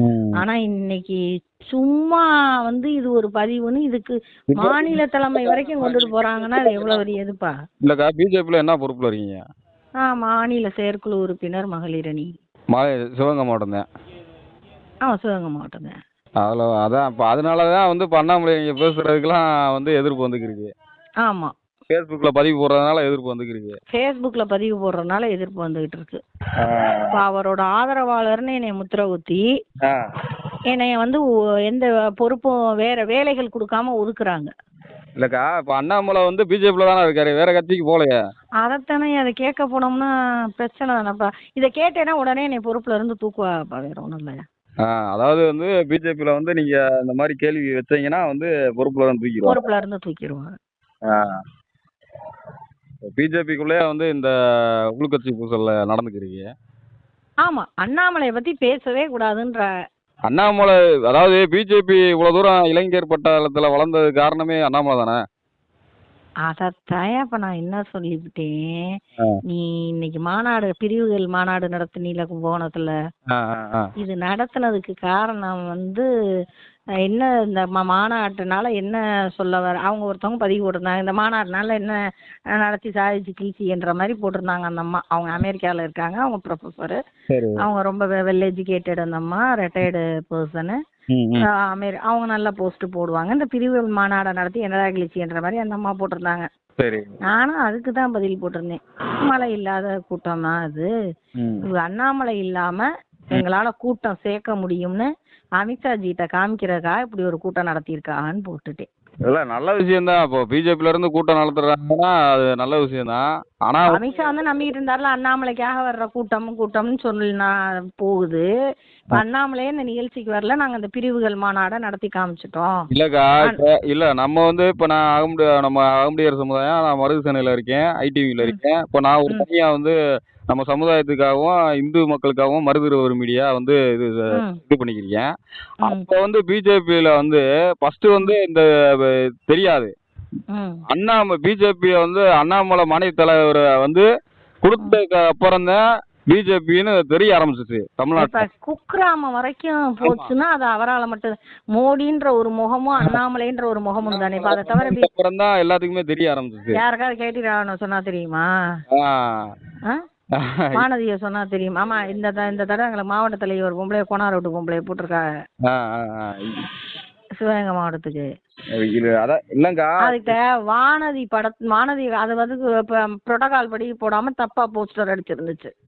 ம். ஆனா இன்னைக்கு சும்மா வந்து இது ஒரு பதிவுன்னு இதுக்கு மாநில தலைமை வரைக்கும் கொண்டுட்டு போறாங்கன்னா அது எவ்வளவு பெரிய இதுப்பா? இல்லக்கா பிஜேபியில் என்ன பொறுப்பில் இருக்கீங்க? ஆ மாநில செயற்குழு உறுப்பினர் மகளிர் அணி சிவகங்கை மாவட்டம் தான் ஆமா சிவகங்கை மாவட்டம் தான் அதில் அதான் இப்போ அதனால தான் வந்து இப்போ அண்ணாமலை இங்கே பேசுகிறதுக்கெலாம் வந்து எதிர்ப்பு வந்துக்கிருக்கு. ஆமா. ஃபேஸ்புக்கில் பதிவு போடுறதுனால எதிர்ப்பு வந்துக்கிருக்கு ஃபேஸ்புக்ல பதிவு போடுறதுனால எதிர்ப்பு வந்துகிட்டு இருக்கு. இப்ப அவரோட ஆதரவாளர்னு என்னை முத்திர குத்தி ஆ. என்னைய வந்து எந்த பொறுப்பும் வேற வேலைகள் கொடுக்காம ஒதுக்குறாங்க. இல்லைக்கா இப்போ அண்ணாமலை வந்து பிஜேபியில் தானே இருக்காரு வேற கட்சிக்கு போகலையே. அதைத்தானே அதை கேட்க போனோம்னா பிரச்சனை தானேப்பா இதை கேட்டேன்னா உடனே என்னை பொறுப்புல இருந்து தூக்குவாப்பா வேற ஒன்றும் இல்லை. அதாவது வந்து பிஜேபியில் வந்து நீங்கள் இந்த மாதிரி கேள்வி வச்சீங்கன்னா வந்து பொறுப்பில் தான் தூக்கிடுவாங்க. பொறுப்புல இருந்து தூக்கிடுவாங்க. பிஜேபிக்குள்ளேயே வந்து இந்த உள்கட்சி பூசல்ல நடந்துக்கிறீங்க. ஆமா அண்ணாமலையை பத்தி பேசவே கூடாதுன்ற அண்ணாமலை அதாவது பிஜேபி இவ்வளவு தூரம் இளைஞர் பட்டாளத்துல வளர்ந்தது காரணமே அண்ணாமலை தானே? அதத்தான் இப்ப நான் என்ன சொல்லிவிட்டேன்? ஆ. நீ இன்னைக்கு மாநாடு பிரிவுகள் மாநாடு நடத்தினீல கும்பகோணத்துல ஆ, ஆ, ஆ. இது நடத்துனதுக்கு காரணம் வந்து அஹ், என்ன இந்த மா- மாநாட்டுனால என்ன சொல்ல வர அவங்க ஒருத்தவங்க பதிவு போட்டிருந்தாங்க. இந்த மாநாடுனால என்ன அஹ், நடத்தி சாதிச்சு கிழிச்சின்ற மாதிரி போட்டிருந்தாங்க அந்த அம்மா. அவங்க அமெரிக்கால இருக்காங்க. அவங்க ப்ரொஃபஸர் சரி. அவங்க ரொம்ப வெல் எஜுகேட்டட் அந்த அம்மா ரிட்டையர்டு பர்சனு அவங்க நல்ல போஸ்ட் போடுவாங்க. இந்த பிரிவு மாநாடை நடத்தி என்னடா கிழிச்சின்ற மாதிரி அந்த அம்மா போட்டிருந்தாங்க. நானும் அதுக்கு தான் பதில் போட்டிருந்தேன். அண்ணாமலை இல்லாத கூட்டம் தான் அது. அண்ணாமலை இல்லாம எங்களால கூட்டம் சேர்க்க முடியும்னு அமித்ஷா ஜிட்ட காமிக்கிறதுக்கா இப்படி ஒரு கூட்டம் நடத்தியிருக்கான்னு போட்டுட்டேன். இல்ல நல்ல விஷயம் தான் இப்போ பிஜேபில இருந்து கூட்டம் நடத்துறாங்கன்னா அது நல்ல விஷயம் தான் ஆனா அமித்ஷா வந்து நம்பிக்கிட்டு இருந்தாருல அண்ணாமலைக்காக வர்ற கூட்டம் கூட்டம்னு சொல்லி போகுது. அண்ணாமலையே இந்த நிகழ்ச்சிக்கு வரல நாங்க இந்த பிரிவுகள் மாநாடை நடத்தி காமிச்சிட்டோம். இல்லக்கா இல்ல நம்ம வந்து இப்ப நான் அகமுடி நம்ம அகமுடியார் சமுதாயம் நான் மருது சேனையில இருக்கேன் ஐடிவில இருக்கேன். இப்போ நான் ஒரு. தனியா வந்து நம்ம சமுதாயத்துக்காகவும் இந்து மக்களுக்காகவும் மருது மீடியா வந்து இது இது பண்ணிக்கிறேன் ம், அப்ப வந்து பிஜேபியில வந்து ஃபர்ஸ்ட் வந்து இந்த தெரியாது. ம். அண்ணாமலை பிஜேபி வந்து அண்ணாமலை மாநில தலைவர் வந்து கொடுத்ததுக்கு அப்புறம் தான் பிஜேபின்னு தெரிய ஆரம்பிச்சிச்சு தமிழ்நாட்டில். குக்கிராமம் வரைக்கும் போச்சுன்னா அது அவரால மட்டும் மோடின்ற ஒரு முகமும் அண்ணாமலைன்ற ஒரு முகமும் தானே. அதை தவிர அப்புறம் தான் எல்லாத்துக்குமே தெரிய ஆரம்பிச்சிச்சு. யாருக்காவது கேட்டி சொன்னா தெரியுமா? வானதிய சொன்னா தெரியும். ஆமா இந்த இந்த தடவை எங்களுக்கு மாவட்ட தலைவர் பொம்பளை கோனார் விட்டு பொம்பளை ஆ. சிவகங்கை மாவட்டத்துக்கு. அதுக்கு வானதி பட வானதி அது வந்து புரோட்டோகால் படி போடாம தப்பா போஸ்டர் அடிச்சிருந்துச்சு.